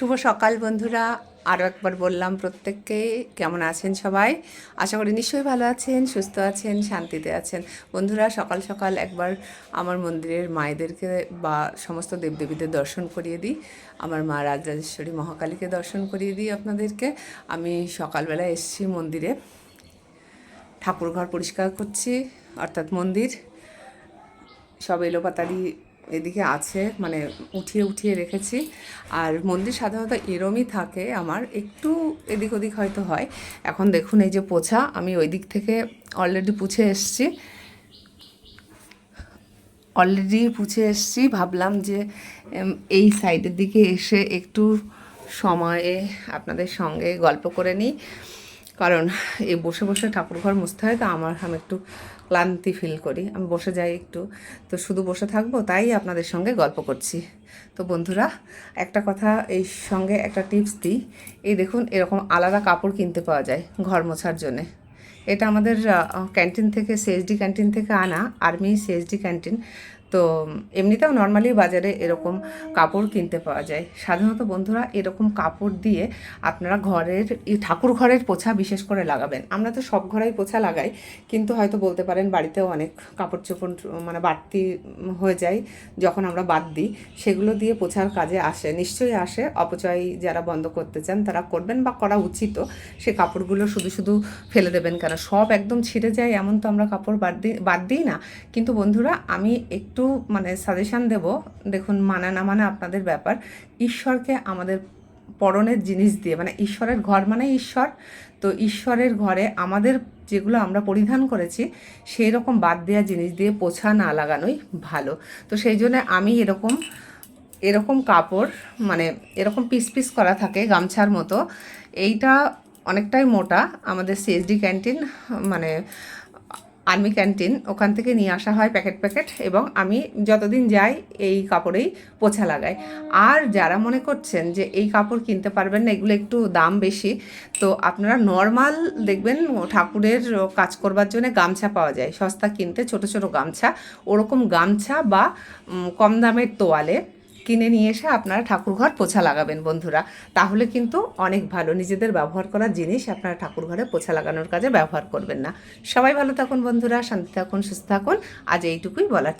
শুভ সকাল বন্ধুরা। আরও একবার বললাম, প্রত্যেককে কেমন আছেন সবাই? আশা করি নিশ্চয়ই ভালো আছেন, সুস্থ আছেন, শান্তিতে আছেন। বন্ধুরা, সকাল সকাল একবার আমার মন্দিরের মায়েদেরকে বা সমস্ত দেবদেবীদের দর্শন করিয়ে দিই। আমার মা রাজরাজেশ্বরী মহাকালীকে দর্শন করিয়ে দিই আপনাদেরকে। আমি সকালবেলা এসেছি মন্দিরে। ঠাকুরঘর পরিষ্কার করছি, অর্থাৎ মন্দির। সব এলোপাতারি এদিকে আছে মানে উঠিয়ে উঠিয়ে রেখেছি। আর মন্দির সাধারণত এরমই থাকে, আমার একটু এদিক ওদিক হয়তো হয়। এখন দেখুন এই যে পোছা, আমি ওই দিক থেকে অলরেডি পুছে এসছি। অলরেডি পুছে এসছি, ভাবলাম যে এই সাইডের দিকে এসে একটু সময়ে আপনাদের সঙ্গে গল্প করে নিই। কারণ এই বসে বসে ঠাকুরঘর মুছতে হয়, তো আমার, আমি একটু ক্লান্তি ফিল করি। আমি বসে যাই একটু। তো শুধু বসে থাকব, তাই আপনাদের সঙ্গে গল্প করছি। তো বন্ধুরা, একটা কথা এই সঙ্গে একটা টিপস দিই। এই দেখুন, এরকম আলাদা কাপড় কিনতে পাওয়া যায় ঘর মোছার জন্যে। এটা আমাদের ক্যান্টিন থেকে সিএসডি ক্যান্টিন থেকে আনা আর্মি সিএসডি ক্যান্টিন তো এমনিতেও নর্মালি বাজারে এরকম কাপড় কিনতে পাওয়া যায়। সাধারণত বন্ধুরা এরকম কাপড় দিয়ে আপনারা ঘরের ঠাকুর ঘরের পোছা বিশেষ করে লাগাবেন। আমরা তো সব ঘরেই পোছা লাগাই, কিন্তু হয়তো বলতে পারেন বাড়িতেও অনেক কাপড় চোপড় মানে বাড়তি হয়ে যায়, যখন আমরা বাদ দিই, সেগুলো দিয়ে পোছার কাজে আসে। নিশ্চয়ই আসে, অপচয় যারা বন্ধ করতে চান তারা করবেন বা করা উচিত। সে কাপড়গুলো শুধু শুধু ফেলে দেবেন কেন? সব একদম ছিঁড়ে যায়, এমন তো আমরা কাপড় বাদ দিই বাদ দিই না। কিন্তু বন্ধুরা, আমি একটু মানে সাজেশান দেব। দেখুন, মানা না মানা আপনাদের ব্যাপার। ঈশ্বরকে আমাদের পরনের জিনিস দিয়ে মানে ঈশ্বরের ঘর মানে ঈশ্বর। তো ঈশ্বরের ঘরে আমাদের যেগুলো আমরা পরিধান করেছি সেই রকম বাদ দেওয়া জিনিস দিয়ে পোছা না লাগানোই ভালো। তো সেই জন্য আমি এরকম এরকম কাপড় মানে এরকম পিস পিস করা থাকে গামছার মতো। এইটা অনেকটাই মোটা। আমাদের সিএসডি ক্যান্টিন মানে আর্মি ক্যান্টিন, ওখান থেকে নিয়ে আসা হয় প্যাকেট প্যাকেট এবং আমি যতদিন যাই এই কাপড়েই পোছা লাগাই। আর যারা মনে করছেন যে এই কাপড় কিনতে পারবেন না, এগুলো একটু দাম বেশি, তো আপনারা নর্মাল দেখবেন ঠাকুরের কাজ করবার জন্য গামছা পাওয়া যায়। সস্তা কিনতে ছোট ছোট গামছা, ওরকম গামছা বা কম দামের তোয়ালে কিনে নিয়ে এসে আপনারা ঠাকুরঘর পোছা লাগাবেন বন্ধুরা। তাহলে কিন্তু অনেক ভালো। নিজেদের ব্যবহার করা জিনিস আপনারা ঠাকুরঘরে পোছা লাগানোর কাজে ব্যবহার করবেন না। সবাই ভালো থাকুন বন্ধুরা, শান্তি থাকুন, সুস্থ থাকুন। আজ এইটুকুই বলার